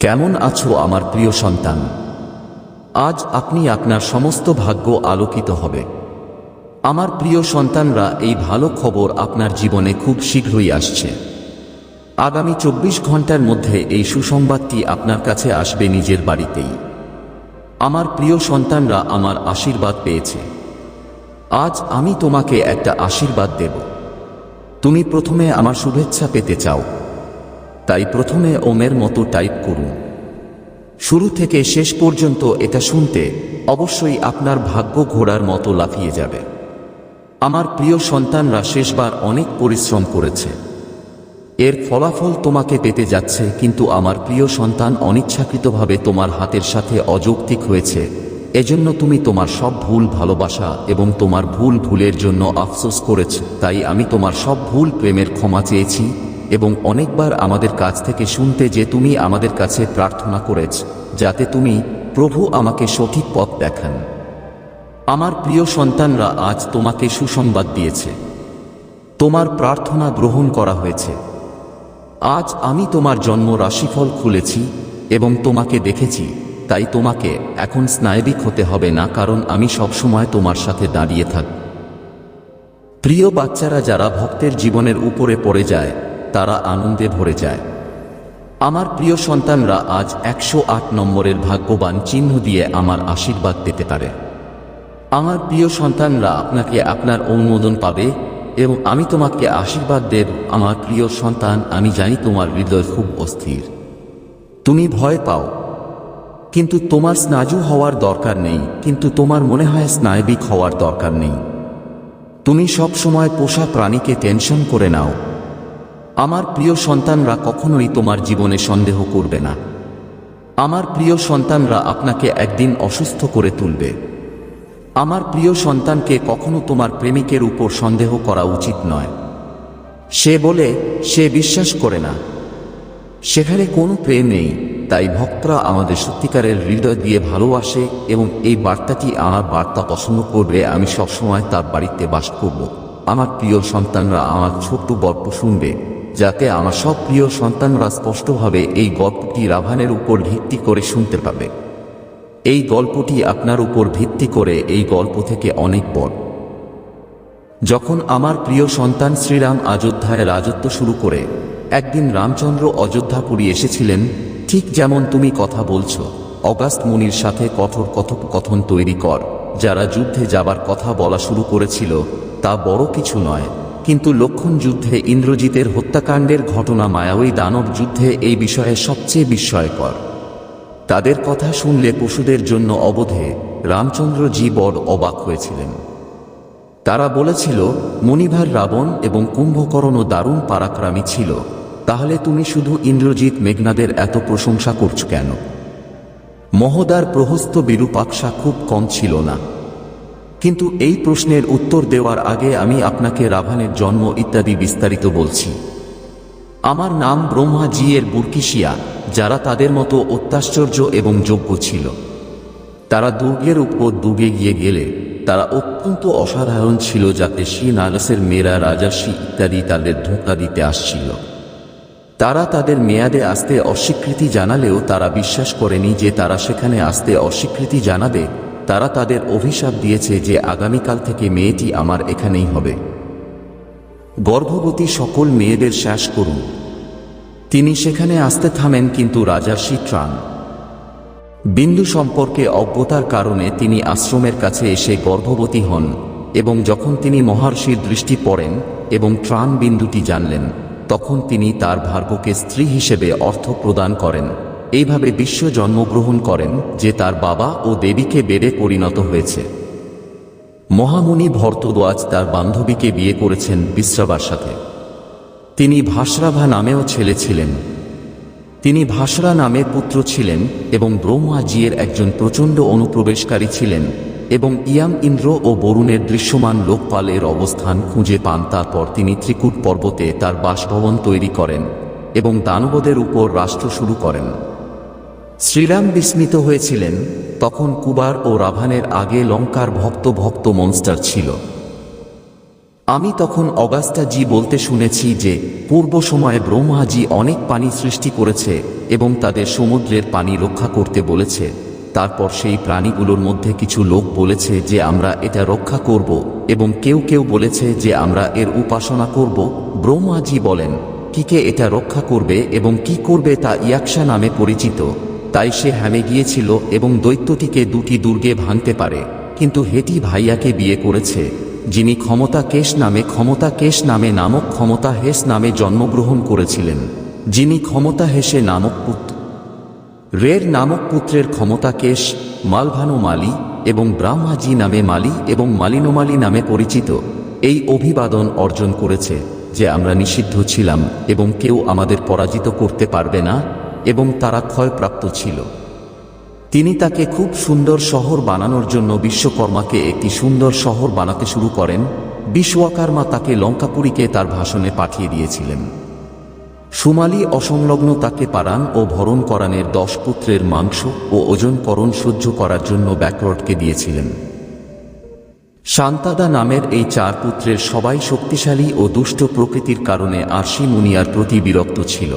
কেমন আছো আমার প্রিয় সন্তান? আজ আপনি আপনার সমস্ত ভাগ্য আলোকিত হবে। আমার প্রিয় সন্তানরা, এই ভালো খবর আপনার জীবনে খুব শীঘ্রই আসছে। আগামী চব্বিশ ঘণ্টার মধ্যে এই সুসংবাদটি আপনার কাছে আসবে নিজের বাড়িতেই। আমার প্রিয় সন্তানরা, আমার আশীর্বাদ পেয়েছে। আজ আমি তোমাকে একটা আশীর্বাদ দেব। তুমি প্রথমে আমার শুভেচ্ছা পেতে চাও। তাই প্রথমে ওমের মতো টাইপ করুন। শুরু থেকে শেষ পর্যন্ত এটা শুনতে অবশ্যই আপনার ভাগ্য ঘোড়ার মতো লাফিয়ে যাবে। আমার প্রিয় সন্তানরা শেষবার অনেক পরিশ্রম করেছে। এর ফলাফল তোমাকে পেতে যাচ্ছে, কিন্তু আমার প্রিয় সন্তান অনিচ্ছাকৃতভাবে তোমার হাতের সাথে অযৌক্তিক হয়েছে। এজন্য তুমি তোমার সব ভুল ভালোবাসা এবং তোমার ভুল ভুলের জন্য আফসোস করেছ। তাই আমি তোমার সব ভুল প্রেমের ক্ষমা চেয়েছি। এবং অনেকবার আমাদের কাছ থেকে শুনতে যে তুমি আমাদের কাছে প্রার্থনা করেছ, যাতে তুমি প্রভু আমাকে সঠিক পথ দেখান। আমার প্রিয় সন্তানরা আজ তোমাকে সুসংবাদ দিয়েছে। তোমার প্রার্থনা গ্রহণ করা হয়েছে। আজ আমি তোমার জন্ম রাশিফল খুলেছি এবং তোমাকে দেখেছি, তাই তোমাকে এখন স্নায়বিক হতে হবে না, কারণ আমি সবসময় তোমার সাথে দাঁড়িয়ে থাক। প্রিয় বাচ্চারা, যারা ভক্তের জীবনের উপরে পড়ে যায় তারা আনন্দে ভরে যায়। আমার প্রিয় সন্তানরা আজ একশো আট নম্বরের ভাগ্যবান চিহ্ন দিয়ে আমার আশীর্বাদ পেতে পারে। আমার প্রিয় সন্তানরা আপনাকে আপনার অনুমোদন পাবে এবং আমি তোমাকে আশীর্বাদ দেব। আমার প্রিয় সন্তান, আমি জানি তোমার হৃদয় খুব অস্থির। তুমি ভয় পাও। কিন্তু তোমার স্নাজু হওয়ার দরকার নেই। কিন্তু তোমার মনে হয় স্নায়বিক হওয়ার দরকার নেই। তুমি সব সময় পোষা প্রাণীকে টেনশন করে নাও। আমার প্রিয় সন্তানরা কখনোই তোমার জীবনে সন্দেহ করবে না। আমার প্রিয় সন্তানরা আপনাকে একদিন অসুস্থ করে তুলবে। আমার প্রিয় সন্তানকে কখনো তোমার প্রেমিকের উপর সন্দেহ করা উচিত নয়। সে বলে, সে বিশ্বাস করে না। সেখানে কোনো প্রেম নেই, তাই ভক্তরা আমাদের সত্যিকারের হৃদয় দিয়ে ভালোবাসে এবং এই বার্তাটি আমার বার্তা পছন্দ করবে। আমি সবসময় তার বাড়িতে বাস করব। আমার প্রিয় সন্তানরা আমার ছোট্ট গল্প শুনবে। যাতে আমার সব প্রিয় সন্তানরা স্পষ্টভাবে এই গল্পটি রাভানের উপর ভিত্তি করে শুনতে পাবে। এই গল্পটি আপনার উপর ভিত্তি করে এই গল্প থেকে অনেক বড়। যখন আমার প্রিয় সন্তান শ্রীরাম অযোধ্যায় রাজত্ব শুরু করে, একদিন রামচন্দ্র অযোধ্যাপুরী এসেছিলেন, ঠিক যেমন তুমি কথা বলছো অগাস্ট মুনির সাথে কঠোর কথোপকথন তৈরি কর, যারা যুদ্ধে যাবার কথা বলা শুরু করেছিল, তা বড় কিছু নয়। কিন্তু লক্ষণ যুদ্ধে ইন্দ্রজিতের হত্যাকাণ্ডের ঘটনা মায়াবী দানব যুদ্ধে এই বিষয়ে সবচেয়ে বিস্ময়কর। তাদের কথা শুনলে পশুদের জন্য অবধে রামচন্দ্রজি বড় অবাক হয়েছিলেন। তারা বলেছিল, মণিভার রাবণ এবং কুম্ভকর্ণ দারুণ পারাক্রামী ছিল, তাহলে তুমি শুধু ইন্দ্রজিৎ মেঘনাদের এত প্রশংসা করছ কেন? মহদার প্রহস্ত বিরূপাক্ষা খুব কম ছিল না। কিন্তু এই প্রশ্নের উত্তর দেওয়ার আগে আমি আপনাকে রাভানের জন্ম ইত্যাদি বিস্তারিত বলছি। আমার নাম ব্রহ্মাজি এর বুরকিশিয়া, যারা তাদের মতো অত্যাশ্চর্য এবং যোগ্য ছিল। তারা দুর্গের উপর দুর্গে গিয়ে গেলে, তারা অত্যন্ত অসাধারণ ছিল যাতে শ্রী নাগসের মেয়েরা রাজাসী ইত্যাদি তাদের ধোঁকা দিতে আসছিল। তারা তাদের মেয়াদে আসতে অস্বীকৃতি জানালেও তারা বিশ্বাস করেনি যে তারা সেখানে আসতে অস্বীকৃতি জানাবে তারা তাদের অভিশাপ দিয়েছে যে আগামীকাল থেকে মেয়েটি আমার এখানেই হবে। গর্ভবতী সকল মেয়েদের শ্বাস করুন। তিনি সেখানে আসতে থামেন কিন্তু রাজার ত্রাণ। বিন্দু সম্পর্কে অজ্ঞতার কারণে তিনি আশ্রমের কাছে এসে গর্ভবতী হন এবং যখন তিনি মহর্ষির দৃষ্টি পড়েন এবং ত্রাণ বিন্দুটি জানলেন, তখন তিনি তার ভার্গকে স্ত্রী হিসেবে অর্থ প্রদান করেন। এইভাবে বিশ্ব জন্মগ্রহণ করেন যে তার বাবা ও দেবীকে বেড়ে পরিণত হয়েছে। মহামুনি ভরতদ্বাজ তার বান্ধবীকে বিয়ে করেছেন বিশ্রাবার সাথে। তিনি ভাসরাভা নামেও ছেলে ছিলেন। তিনি ভাসরা নামে পুত্র ছিলেন এবং ব্রহ্মাজিয়ের একজন প্রচণ্ড অনুপ্রবেশকারী ছিলেন এবং ইয়াম ইন্দ্র ও বরুণের দৃশ্যমান লোকপালের অবস্থান খুঁজে পান। তারপর তিনি ত্রিকুট পর্বতে তার বাসভবন তৈরি করেন এবং দানবদের উপর রাষ্ট্র শুরু করেন। শ্রীরাম বিস্মিত হয়েছিলেন, তখন কুবার ও রাভানের আগে লঙ্কার ভক্ত ভক্ত মনস্টার ছিল। আমি তখন অগাস্টা জি বলতে শুনেছি যে, পূর্ব সময়ে ব্রহ্মাজি অনেক পানি সৃষ্টি করেছে এবং তাদের সমুদ্রের পানি রক্ষা করতে বলেছে। তারপর সেই প্রাণীগুলোর মধ্যে কিছু লোক বলেছে যে, আমরা এটা রক্ষা করব এবং কেউ কেউ বলেছে যে, আমরা এর উপাসনা করব। ব্রহ্মাজি বলেন কিকে এটা রক্ষা করবে এবং কি করবে তা ইয়াকশা নামে পরিচিত। তাই সে হ্যামে গিয়েছিল এবং দৈত্যটিকে দুটি দুর্গে ভাঙতে পারে। কিন্তু হেটি ভাইয়াকে বিয়ে করেছে, যিনি ক্ষমতা কেশ নামে ক্ষমতা কেশ নামে নামক ক্ষমতা হেস নামে জন্মগ্রহণ করেছিলেন, যিনি ক্ষমতা হেসে নামক পুত্র। রের নামক পুত্রের ক্ষমতা কেশ মালভানো মালি এবং ব্রাহ্মাজি নামে মালি এবং মালিনোমালি নামে পরিচিত এই অভিবাদন অর্জন করেছে যে আমরা নিষিদ্ধ ছিলাম এবং কেউ আমাদের পরাজিত করতে পারবে না। এবং তারা ক্ষয়প্রাপ্ত ছিল। তিনি তাকে খুব সুন্দর শহর বানানোর জন্য বিশ্বকর্মাকে একটি সুন্দর শহর বানাতে শুরু করেন। বিশ্বকর্মা তাকে লঙ্কাপুরীকে তার ভাষণে পাঠিয়ে দিয়েছিলেন। সুমালি অসংলগ্ন তাকে পারান ও ভরণ করানের দশ পুত্রের মাংস ও ওজনকরণ সহ্য করার জন্য ব্যাকওয়ার্ডকে দিয়েছিলেন। শান্তাদা নামের এই চার পুত্রের সবাই শক্তিশালী ও দুষ্ট প্রকৃতির কারণে আরশি মুনিয়ার প্রতি বিরক্ত ছিল।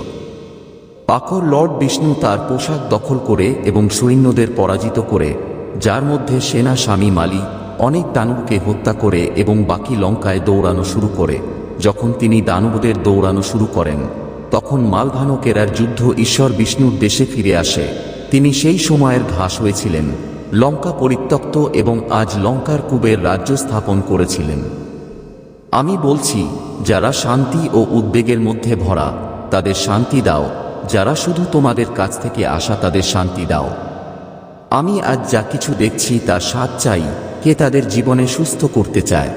পাকর লর্ড বিষ্ণু তার পোশাক দখল করে এবং সৈন্যদের পরাজিত করে, যার মধ্যে সেনা স্বামী মালি, অনেক দানবকে হত্যা করে এবং বাকি লঙ্কায় দৌড়ানো শুরু করে। যখন তিনি দানবদের দৌড়ানো শুরু করেন, তখন মালভানকেরার যুদ্ধ ঈশ্বর বিষ্ণুর দেশে ফিরে আসে। তিনি সেই সময়ের ঘাস হয়েছিলেন, লঙ্কা পরিত্যক্ত এবং আজ লঙ্কার কুবের রাজ্য স্থাপন করেছিলেন। আমি বলছি, যারা শান্তি ও উদ্বেগের মধ্যে ভরা, তাদের শান্তি দাও। যারা শুধু তোমাদের কাছ থেকে আসা তাদের শান্তি দাও। আমি আজ যা কিছু দেখছি তার স্বাদ চাই, কে তাদের জীবনে সুস্থ করতে চায়।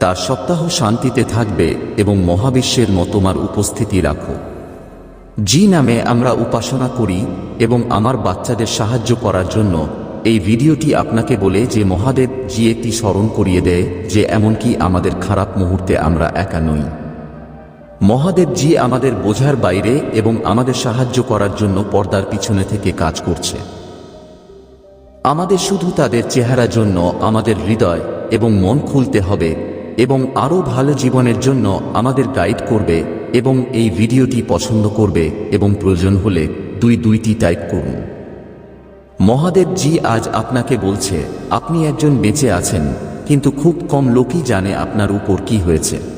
তার সপ্তাহ শান্তিতে থাকবে এবং মহাবিশ্বের মতমার উপস্থিতি রাখো। জি নামে আমরা উপাসনা করি এবং আমার বাচ্চাদের সাহায্য করার জন্য এই ভিডিওটি আপনাকে বলে যে মহাদেব জি একটি স্মরণ করিয়ে দেয়, যে এমনকি আমাদের খারাপ মুহূর্তে আমরা একা নই। মহাদেব জি আমাদের বোঝার বাইরে এবং আমাদের সাহায্য করার জন্য পর্দার পিছনে থেকে কাজ করছে। আমাদের শুধু তাদের চেহারা জন্য আমাদের হৃদয় এবং মন খুলতে হবে এবং আরও ভালো জীবনের জন্য আমাদের গাইড করবে এবং এই ভিডিওটি পছন্দ করবে এবং প্রয়োজন হলে দুই দুইটি টাইপ করুন। মহাদেব জি আজ আপনাকে বলছে, আপনি একজন বেঁচে আছেন, কিন্তু খুব কম লোকই জানে আপনার উপর কি হয়েছে।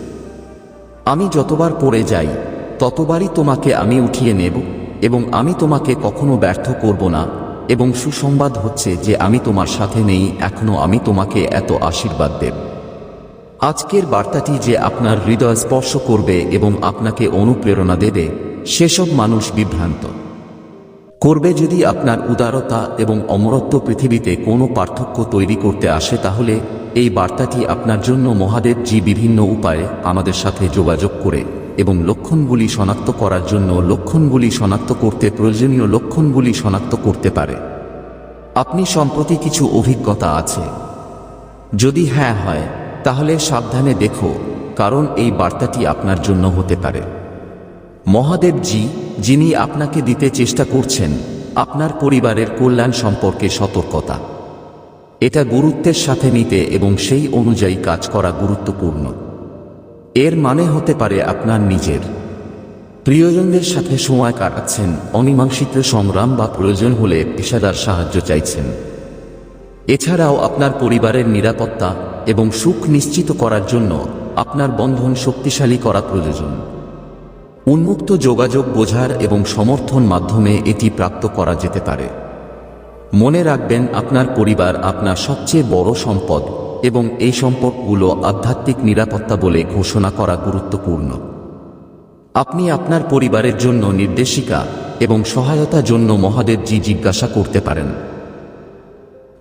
আমি যতবার পড়ে যাই, ততবারই তোমাকে আমি উঠিয়ে নেব এবং আমি তোমাকে কখনো ব্যর্থ করব না এবং সুসংবাদ হচ্ছে যে আমি তোমার সাথে নেই, এখনও আমি তোমাকে এত আশীর্বাদ দেব। আজকের বার্তাটি যে আপনার হৃদয় স্পর্শ করবে এবং আপনাকে অনুপ্রেরণা দেবে, সেসব মানুষ বিভ্রান্ত। করবে যদি আপনার উদারতা এবং অমরত্ব পৃথিবীতে কোনো পার্থক্য তৈরি করতে আসে, তাহলে এই বার্তাটি আপনার জন্য মহাদেব জি বিভিন্ন উপায়ে আমাদের সাথে যোগাযোগ করে এবং লক্ষণগুলি শনাক্ত করার জন্য লক্ষণগুলি শনাক্ত করতে প্রয়োজনীয় লক্ষণগুলি শনাক্ত করতে পারে। আপনি সম্প্রতি কিছু অভিজ্ঞতা আছে? যদি হ্যাঁ হয়, তাহলে সাবধানে দেখো, কারণ এই বার্তাটি আপনার জন্য হতে পারে। মহাদেব জি যিনি আপনাকে দিতে চেষ্টা করছেন, আপনার পরিবারের কল্যাণ সম্পর্কে সতর্কতা। এটা গুরুত্বের সাথে নিতে এবং সেই অনুযায়ী কাজ করা গুরুত্বপূর্ণ। এর মানে হতে পারে আপনার নিজের। প্রিয়জনদের সাথে সময় কাটাচ্ছেন, অমীমাংসিত সংগ্রাম বা প্রয়োজন হলে পেশাদার সাহায্য চাইছেন। এছাড়াও আপনার পরিবারের নিরাপত্তা এবং সুখ নিশ্চিত করার জন্য আপনার বন্ধন শক্তিশালী করা প্রয়োজন। উন্মুক্ত যোগাযোগ বোঝার এবং সমর্থন মাধ্যমে এটি প্রাপ্ত করা যেতে পারে। মনে রাখবেন, আপনার পরিবার আপনার সবচেয়ে বড় সম্পদ এবং এই সম্পদগুলো আধ্যাত্মিক নিরাপত্তা বলে ঘোষণা করা গুরুত্বপূর্ণ। আপনি আপনার পরিবারের জন্য নির্দেশিকা এবং সহায়তা জন্য মহাদেবজি জিজ্ঞাসা করতে পারেন।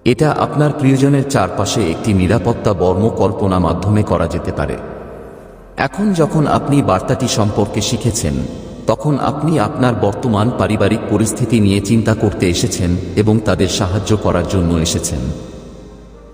এটা আপনার প্রিয়জনের চারপাশে একটি নিরাপত্তা বর্ম কল্পনা মাধ্যমে করা যেতে পারে। এখন যখন আপনি বার্তাটি সম্পর্কে শিখেছেন তখন আপনি আপনার বর্তমান পারিবারিক পরিস্থিতি নিয়ে চিন্তা করতে এসেছেন এবং তাদের সাহায্য করার জন্য এসেছেন।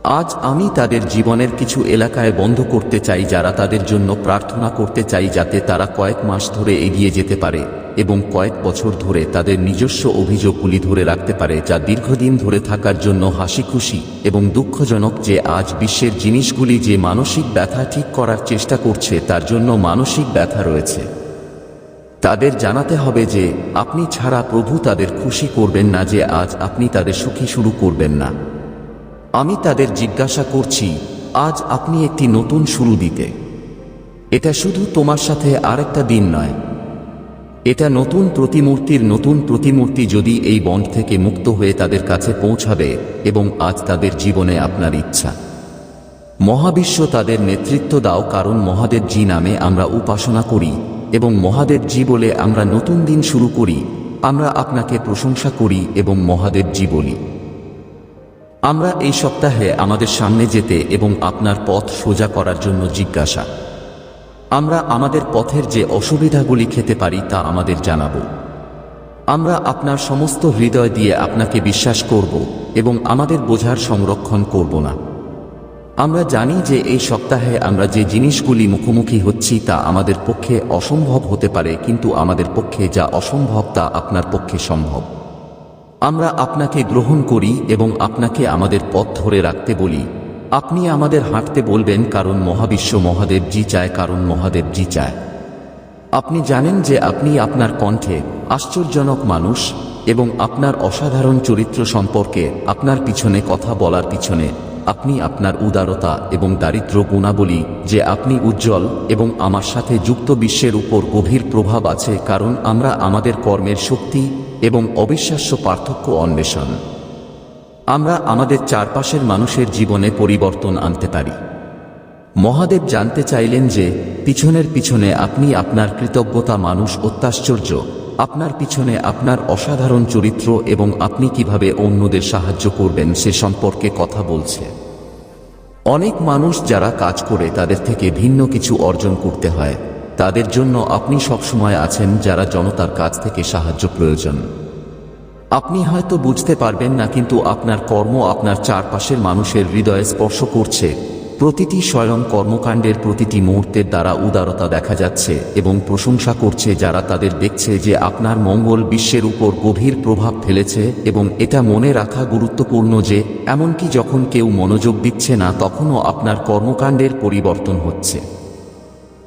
আজ আমি তাদের জীবনের কিছু এলাকায় বন্ধ করতে চাই যারা তাদের জন্য প্রার্থনা করতে চাই যাতে তারা কয়েক মাস ধরে এগিয়ে যেতে পারে এবং কয়েক বছর ধরে তাদের নিজস্ব অভিযোগগুলি ধরে রাখতে পারে যা দীর্ঘদিন ধরে থাকার জন্য হাসি খুশি এবং দুঃখজনক যে আজ বিশ্বের জিনিসগুলি যে মানসিক ব্যথা ঠিক করার চেষ্টা করছে তার জন্য মানসিক ব্যথা রয়েছে। তাদের জানাতে হবে যে, আপনি ছাড়া প্রভু তাদের খুশি করবেন না যে আজ আপনি তাদের সুখী শুরু করবেন না। আমি তাদের জিজ্ঞাসা করছি, আজ আপনি একটি নতুন শুরু দিতে। এটা শুধু তোমার সাথে আরেকটা দিন নয়। এটা নতুন প্রতিমূর্তির নতুন প্রতিমূর্তি যদি এই বন্ড থেকে মুক্ত হয়ে তাদের কাছে পৌঁছাবে এবং আজ তাদের জীবনে আপনার ইচ্ছা। মহাবিশ্ব তাদের নেতৃত্ব দাও, কারণ মহাদেব জি নামে আমরা উপাসনা করি। এবং মহাদেব জি বলে আমরা নতুন দিন শুরু করি, আমরা আপনাকে প্রশংসা করি এবং মহাদেব জি বলি আমরা এই সপ্তাহে আমাদের সামনে যেতে এবং আপনার পথ সোজা করার জন্য জিজ্ঞাসা। আমরা আমাদের পথের যে অসুবিধাগুলি খেতে পারি তা আমাদের জানাব। আমরা আপনার সমস্ত হৃদয় দিয়ে আপনাকে বিশ্বাস করব এবং আমাদের বোঝার সংরক্ষণ করব না। আমরা জানি যে এই সপ্তাহে আমরা যে জিনিসগুলি মুখোমুখি হচ্ছি তা আমাদের পক্ষে অসম্ভব হতে পারে, কিন্তু আমাদের পক্ষে যা অসম্ভব তা আপনার পক্ষে সম্ভব। আমরা আপনাকে গ্রহণ করি এবং আপনাকে আমাদের পথ ধরে রাখতে বলি। আপনি আমাদের হাঁটতে বলবেন, কারণ মহাবিশ্ব মহাদেব জি চায়, কারণ মহাদেব জি চায়। আপনি জানেন যে আপনি আপনার কণ্ঠে আশ্চর্যজনক মানুষ এবং আপনার অসাধারণ চরিত্র সম্পর্কে আপনার পিছনে কথা বলার পিছনে আপনি আপনার উদারতা এবং দারিদ্র গুণাবলী যে আপনি উজ্জ্বল এবং আমার সাথে যুক্ত বিশ্বের উপর গভীর প্রভাব আছে কারণ আমরা আমাদের কর্মের শক্তি এবং অবিশ্বাস্য পার্থক্য অন্বেষণ। আমরা আমাদের চারপাশের মানুষের জীবনে পরিবর্তন আনতে পারি। মহাদেব জানতে চাইলেন যে, পিছনের পিছনে আপনি আপনার কৃতজ্ঞতা মানুষ অত্যাশ্চর্য। আপনার পিছনে আপনার অসাধারণ চরিত্র এবং আপনি কীভাবে অন্যদের সাহায্য করবেন সে সম্পর্কে কথা বলছে। অনেক মানুষ যারা কাজ করে তাদের থেকে ভিন্ন কিছু অর্জন করতে হয়। তাদের জন্য আপনি সবসময় আছেন যারা জনতার কাছ থেকে সাহায্য প্রয়োজন। আপনি হয়তো বুঝতে পারবেন না কিন্তু আপনার কর্ম আপনার চারপাশের মানুষের হৃদয়ে স্পর্শ করছে। প্রতিটি স্বয়ং কর্মকাণ্ডের প্রতিটি মুহূর্তের দ্বারা উদারতা দেখা যাচ্ছে এবং প্রশংসা করছে যারা তাদের দেখছে যে আপনার মঙ্গল বিশ্বের উপর গভীর প্রভাব ফেলেছে এবং এটা মনে রাখা গুরুত্বপূর্ণ যে, এমনকি যখন কেউ মনোযোগ দিচ্ছে না, তখনও আপনার কর্মকাণ্ডের পরিবর্তন হচ্ছে।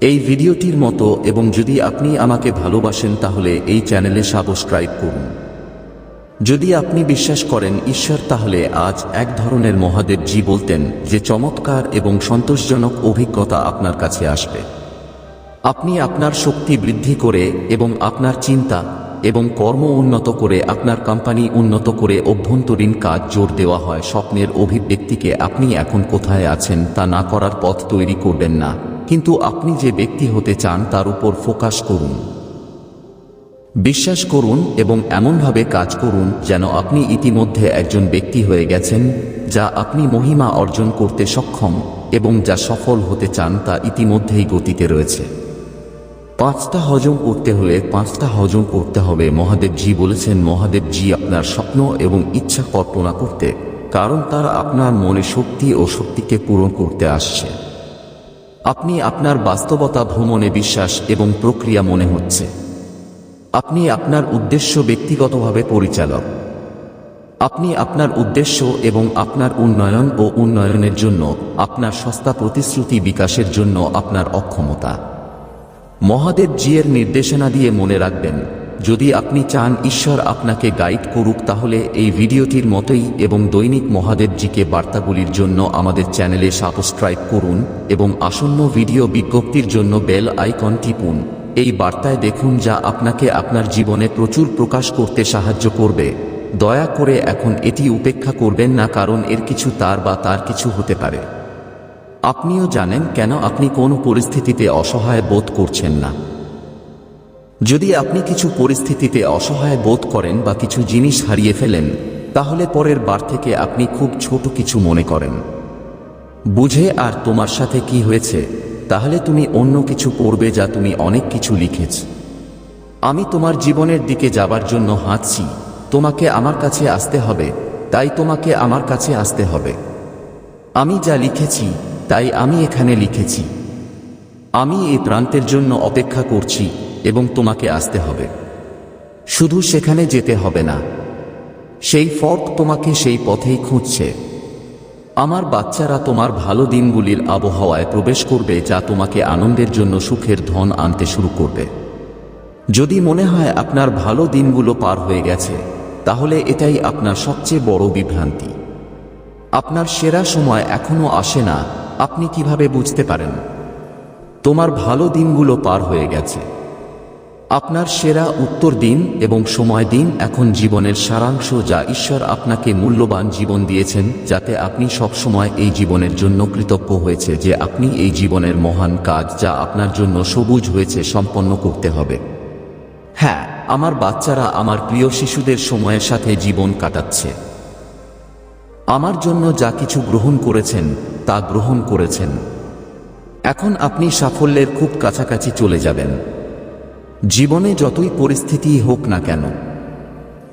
এই ভিডিওটির মতো এবং যদি আপনি আমাকে ভালোবাসেন, তাহলে এই চ্যানেলে সাবস্ক্রাইব করুন। যদি আপনি বিশ্বাস করেন ঈশ্বর তাহলে আজ এক ধরনের মহাদেব জি বলতেন যে চমৎকার এবং সন্তোষজনক অভিজ্ঞতা আপনার কাছে আসবে। আপনি আপনার শক্তি বৃদ্ধি করে এবং আপনার চিন্তা এবং কর্ম উন্নত করে আপনার কোম্পানি উন্নত করে অভ্যন্তরীণ কাজ জোর দেওয়া হয় স্বপ্নের অভিব্যক্তিকে আপনি এখন কোথায় আছেন তা না করার পথ তৈরি করবেন না। কিন্তু আপনি যে ব্যক্তি হতে চান তার উপর ফোকাস করুন। বিশ্বাস করুন এবং এমনভাবে কাজ করুন যেন আপনি ইতিমধ্যে একজন ব্যক্তি হয়ে গেছেন, যা আপনি মহিমা অর্জন করতে সক্ষম এবং যা সফল হতে চান তা ইতিমধ্যেই গতিতে রয়েছে। পাঁচটা হজম করতে হলে পাঁচটা হজম করতে হবে, মহাদেবজি বলেছেন, মহাদেবজি আপনার স্বপ্ন এবং ইচ্ছা কল্পনা করতে, কারণ তারা আপনার মনে শক্তি ও শক্তিকে পূরণ করতে আসছে। আপনি আপনার বাস্তবতা ভ্রমণে বিশ্বাস এবং প্রক্রিয়া মনে হচ্ছে। আপনি আপনার উদ্দেশ্য ব্যক্তিগতভাবে পরিচালক। আপনি আপনার উদ্দেশ্য এবং আপনার উন্নয়ন ও উন্নয়নের জন্য আপনার সস্তা প্রতিশ্রুতি বিকাশের জন্য আপনার অক্ষমতা। মহাদেব জিয়ের নির্দেশনা দিয়ে মনে রাখবেন, যদি আপনি চান ঈশ্বর আপনাকে গাইড করুক তাহলে এই ভিডিওটির মতোই এবং দৈনিক মহাদেবজিকে বার্তাগুলির জন্য আমাদের চ্যানেলে সাবস্ক্রাইব করুন এবং আসন্ন ভিডিও বিজ্ঞপ্তির জন্য বেল আইকন টিপুন। এই বার্তায় দেখুন যা আপনাকে আপনার জীবনে প্রচুর প্রকাশ করতে সাহায্য করবে। দয়া করে এখন এটি উপেক্ষা করবেন না, কারণ এর কিছু তার বা তার কিছু হতে পারে। আপনিও জানেন কেন আপনি কোন পরিস্থিতিতে অসহায় বোধ করছেন না। যদি আপনি কিছু পরিস্থিতিতে অসহায় বোধ করেন বা কিছু জিনিস হারিয়ে ফেলেন, তাহলে পরের বার থেকে আপনি খুব ছোট কিছু মনে করেন। বুঝে আর তোমার সাথে কি হয়েছে। তাহলে তুমি অন্য কিছু পড়বে যা তুমি অনেক কিছু লিখেছ। আমি তোমার জীবনের দিকে যাবার জন্য হাঁটছি। তোমাকে আমার কাছে আসতে হবে, তাই তোমাকে আমার কাছে আসতে হবে। আমি যা লিখেছি, তাই আমি এখানে লিখেছি। আমি এই প্রান্তের জন্য অপেক্ষা করছি এবং তোমাকে আসতে হবে। শুধু সেখানে যেতে হবে না। সেই ফর্ক তোমাকে সেই পথেই খুঁজছে। আমার বাচ্চারা তোমার ভালো দিনগুলির আবহাওয়ায় প্রবেশ করবে যা তোমাকে আনন্দের জন্য সুখের ধন আনতে শুরু করবে। যদি মনে হয় আপনার ভালো দিনগুলো পার হয়ে গেছে, তাহলে এটাই আপনার সবচেয়ে বড় বিভ্রান্তি। আপনার সেরা সময় এখনও আসে না, আপনি কীভাবে বুঝতে পারেন? তোমার ভালো দিনগুলো পার হয়ে গেছে। আপনার সেরা উত্তর দিন এবং সময় দিন এখন জীবনের সারাংশ যা ঈশ্বর আপনাকে মূল্যবান জীবন দিয়েছেন, যাতে আপনি সবসময় এই জীবনের জন্য কৃতজ্ঞ হয়েছে যে আপনি এই জীবনের মহান কাজ যা আপনার জন্য সবুজ হয়েছে সম্পন্ন করতে হবে। হ্যাঁ আমার বাচ্চারা আমার প্রিয় শিশুদের সময়ের সাথে জীবন কাটাচ্ছে। আমার জন্য যা কিছু গ্রহণ করেছেন, তা গ্রহণ করেছেন। এখন আপনি সাফল্যের খুব কাছাকাছি চলে যাবেন। জীবনে যতই পরিস্থিতি হোক না কেন,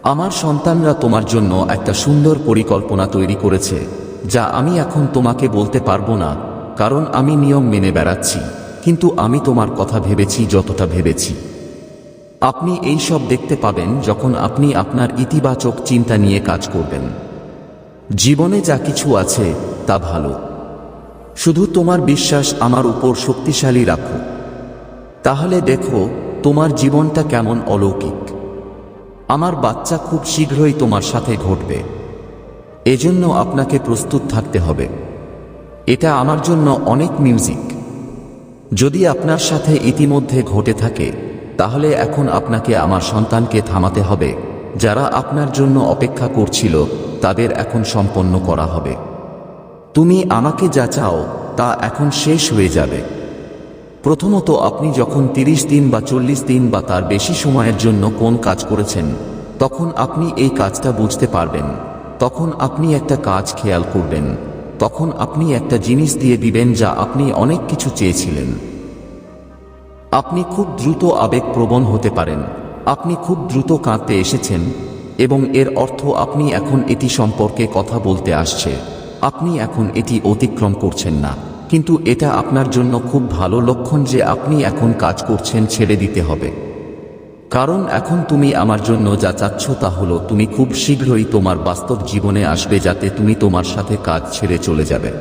আমার সন্তানরা তোমার জন্য একটা সুন্দর পরিকল্পনা তৈরি করেছে, যা আমি এখন তোমাকে বলতে পারব না, কারণ আমি নিয়ম মেনে বেড়াচ্ছি, কিন্তু আমি তোমার কথা ভেবেছি যতটা ভেবেছি। আপনি এই সব দেখতে পাবেন যখন আপনি আপনার ইতিবাচক চিন্তা নিয়ে কাজ করবেন। জীবনে যা কিছু আছে, তা ভালো। শুধু তোমার বিশ্বাস আমার উপর শক্তিশালী রাখো। তাহলে দেখো তোমার জীবনটা কেমন অলৌকিক? আমার বাচ্চা খুব শীঘ্রই তোমার সাথে ঘটবে। এজন্য আপনাকে প্রস্তুত থাকতে হবে। এটা আমার জন্য অনেক মিউজিক। যদি আপনার সাথে ইতিমধ্যে ঘটে থাকে, তাহলে এখন আপনাকে আমার সন্তানকে থামাতে হবে, যারা আপনার জন্য অপেক্ষা করছিল, তাদের এখন সম্পন্ন করা হবে। তুমি আমাকে যা চাও, তা এখন শেষ হয়ে যাবে। প্রথমত আপনি যখন তিরিশ দিন বা চল্লিশ দিন বা তার বেশি সময়ের জন্য কোন কাজ করেছেন, তখন আপনি এই কাজটা বুঝতে পারবেন। তখন আপনি একটা কাজ খেয়াল করবেন। তখন আপনি একটা জিনিস দিয়ে দিবেন যা আপনি অনেক কিছু চেয়েছিলেন। আপনি খুব দ্রুত আবেগপ্রবণ হতে পারেন। আপনি খুব দ্রুত কাঁদতে এসেছেন এবং এর অর্থ আপনি এখন এটি সম্পর্কে কথা বলতে আসছে। আপনি এখন এটি অতিক্রম করছেন না। কিন্তু এটা আপনার জন্য খুব ভালো লক্ষণ যে আপনি এখন কাজ করছেন ছেড়ে দিতে হবে। কারণ এখন তুমি আমার জন্য যা চাচ্ছ তা হলো, তুমি খুব শীঘ্রই তোমার বাস্তব জীবনে আসবে যাতে তুমি তোমার সাথে কাজ ছেড়ে চলে যাবে।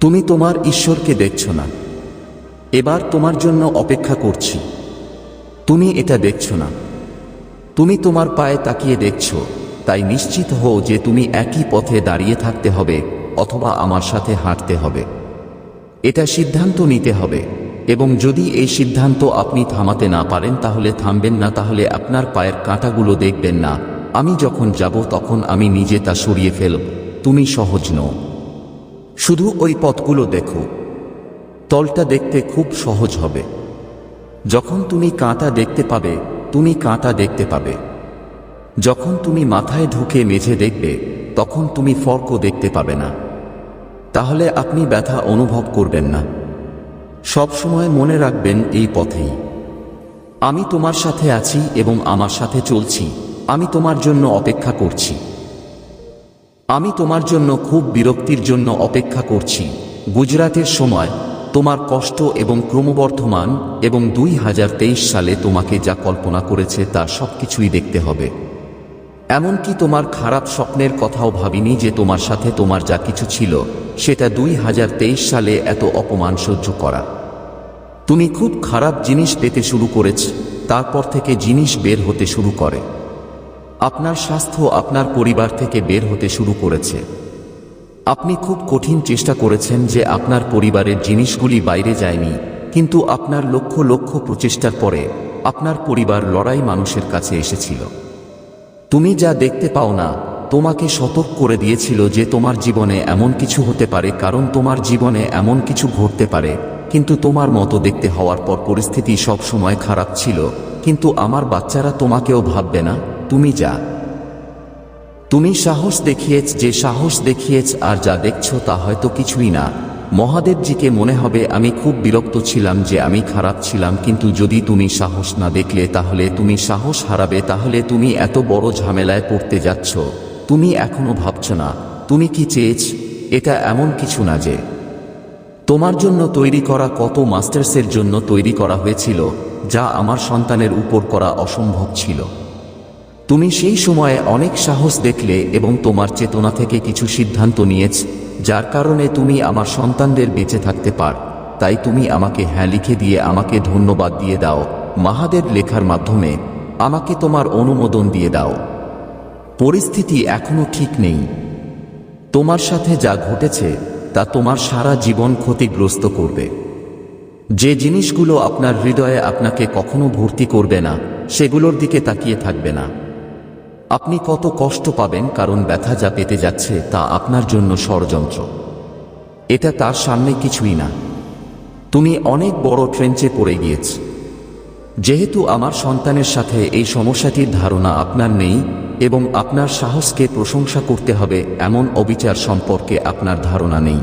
তুমি তোমার ঈশ্বরকে দেখছ না। এবার তোমার জন্য অপেক্ষা করছি। তুমি এটা দেখছ না। তুমি তোমার পায়ে তাকিয়ে দেখছ, তাই নিশ্চিত হও যে তুমি একই পথে দাঁড়িয়ে থাকতে হবে অথবা আমার সাথে হাঁটতে হবে। এটা সিদ্ধান্ত নিতে হবে। এবং যদি এই সিদ্ধান্ত আপনি থামাতে না পারেন, তাহলে থামবেন না, তাহলে আপনার পায়ের কাঁটাগুলো দেখবেন না। আমি যখন যাব, তখন আমি নিজে তা সরিয়ে ফেলব। তুমি সহজ নও। শুধু ওই পথগুলো দেখো। তলটা দেখতে খুব সহজ হবে। যখন তুমি কাঁটা দেখতে পাবে, তুমি কাঁটা দেখতে পাবে। যখন তুমি মাথায় ঢুকে মেঝে দেখবে, তখন তুমি ফর্কও দেখতে পাবে না। তাহলে আপনি ব্যথা অনুভব করবেন না। সব সময় মনে রাখবেন এই পথেই। আমি তোমার সাথে আছি এবং আমার সাথে চলছি। আমি তোমার জন্য অপেক্ষা করছি। আমি তোমার জন্য খুব বিরক্তির জন্য অপেক্ষা করছি। গুজরাটের সময় তোমার কষ্ট এবং ক্রমবর্ধমান এবং দুই হাজার তেইশ সালে তোমাকে যা কল্পনা করেছে তার সবকিছুই দেখতে হবে। এমনকি তোমার খারাপ স্বপ্নের কথাও ভাবিনি যে তোমার সাথে তোমার যা কিছু ছিল, সেটা দুই হাজার তেইশ সালে এত অপমান সহ্য করা। তুমি খুব খারাপ জিনিস পেতে শুরু করেছ, তারপর থেকে জিনিস বের হতে শুরু করে। আপনার স্বাস্থ্য আপনার পরিবার থেকে বের হতে শুরু করেছে। আপনি খুব কঠিন চেষ্টা করেছেন যে আপনার পরিবারের জিনিসগুলি বাইরে যায়নি, কিন্তু আপনার লক্ষ লক্ষ প্রচেষ্টার পরে আপনার পরিবার লড়াই মানুষের কাছে এসেছিল। তুমি যা দেখতে পাও না, তোমাকে সতর্ক করে দিয়েছিল যে তোমার জীবনে এমন কিছু হতে পারে, কারণ তোমার জীবনে এমন কিছু ঘটতে পারে। কিন্তু তোমার মতো দেখতে হওয়ার পর পরিস্থিতি সব সময় খারাপ ছিল। কিন্তু আমার বাচ্চারা তোমাকেও ভাববে না, তুমি যা। তুমি সাহস দেখিয়েছ, যে সাহস দেখিয়েছ আর যা দেখছ তা হয়তো কিছুই না। মহাদেবজিকে মনে হবে আমি খুব বিরক্ত ছিলাম যে আমি খারাপ ছিলাম, কিন্তু যদি তুমি সাহস না দেখলে তাহলে তুমি সাহস হারাবে, তাহলে তুমি এত বড় ঝামেলায় পড়তে যাচ্ছ। তুমি এখনও ভাবছ না, তুমি কি চেয়েছ? এটা এমন কিছু না যে তোমার জন্য তৈরি করা কত মাস্টার্সের জন্য তৈরি করা হয়েছিল, যা আমার সন্তানের উপর করা অসম্ভব ছিল। তুমি সেই সময়ে অনেক সাহস দেখলে এবং তোমার চেতনা থেকে কিছু সিদ্ধান্ত নিয়েছ যার কারণে তুমি আমার সন্তানদের বেঁচে থাকতে পার। তাই তুমি আমাকে হ্যাঁ লিখে দিয়ে আমাকে ধন্যবাদ দিয়ে দাও। মাহাদের লেখার মাধ্যমে আমাকে তোমার অনুমোদন দিয়ে দাও। পরিস্থিতি এখনও ঠিক নেই। তোমার সাথে যা ঘটেছে, তা তোমার সারা জীবন ক্ষতিগ্রস্ত করবে। যে জিনিসগুলো আপনার হৃদয়ে আপনাকে কখনো ভর্তি করবে না, সেগুলোর দিকে তাকিয়ে থাকবে না। আপনি কত কষ্ট পাবেন কারণ ব্যথা যা পেতে যাচ্ছে তা আপনার জন্য ষড়যন্ত্র। এটা তার সামনে কিছুই না। তুমি অনেক বড় ট্রেঞ্চে পড়ে গিয়েছ। যেহেতু আমার সন্তানের সাথে এই সমস্যাটির ধারণা আপনার নেই এবং আপনার সাহসকে প্রশংসা করতে হবে এমন অবিচার সম্পর্কে আপনার ধারণা নেই।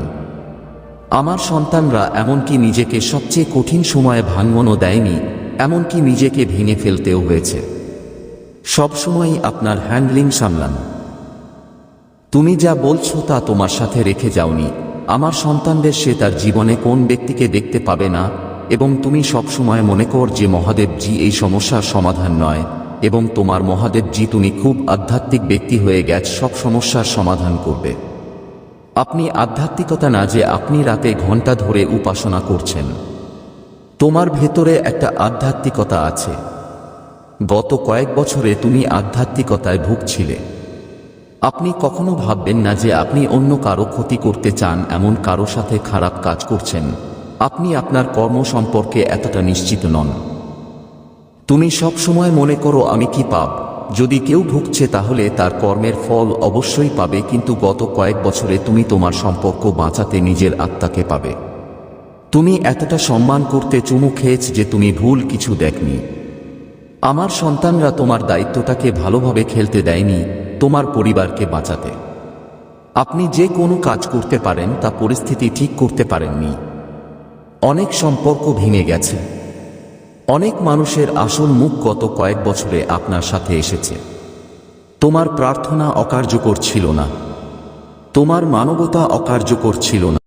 আমার সন্তানরা এমনকি নিজেকে সবচেয়ে কঠিন সময়ে ভাঙ্গনও দেয়নি, এমনকি নিজেকে ভেঙে ফেলতেও হয়েছে। সবসময়ই আপনার হ্যান্ডলিং সামলান। তুমি যা বলছো তা তোমার সাথে রেখে যাওনি। আমার সন্তানদের সে তার জীবনে কোন ব্যক্তিকে দেখতে পাবে না, এবং তুমি সবসময় মনে কর যে মহাদেবজি এই সমস্যার সমাধান নয়, এবং তোমার মহাদেবজি তুমি খুব আধ্যাত্মিক ব্যক্তি হয়ে গেছ, সব সমস্যার সমাধান করবে। আপনি আধ্যাত্মিকতা না যে আপনি রাতে ঘণ্টা ধরে উপাসনা করছেন। তোমার ভেতরে একটা আধ্যাত্মিকতা আছে। গত কয়েক বছরে তুমি আধ্যাত্মিকতায় ভুগছিলে। আপনি কখনো ভাববেন না যে আপনি অন্য কারও ক্ষতি করতে চান, এমন কারও সাথে খারাপ কাজ করছেন। আপনি আপনার কর্ম সম্পর্কে এতটা নিশ্চিত নন। তুমি সব সময় মনে করো, আমি কি পাব যদি কেউ ভুগছে, তাহলে তার কর্মের ফল অবশ্যই পাবে, কিন্তু গত কয়েক বছরে তুমি তোমার সম্পর্ক বাঁচাতে নিজের আত্মাকে পাবে। তুমি এতটা সম্মান করতে চুমু খেয়েছ যে তুমি ভুল কিছু দেখনি। আমার সন্তানরা তোমার দায়িত্বটাকে ভালোভাবে খেলতে দেয়নি, তোমার পরিবারকে বাঁচাতে। আপনি যে কোনো কাজ করতে পারেন, তা পরিস্থিতি ঠিক করতে পারেননি। অনেক সম্পর্ক ভেঙে গেছে। অনেক মানুষের আসল মুখ গত কয়েক বছরে আপনার সাথে এসেছে। তোমার প্রার্থনা অকার্যকর ছিল না। তোমার মানবতা অকার্যকর ছিল না।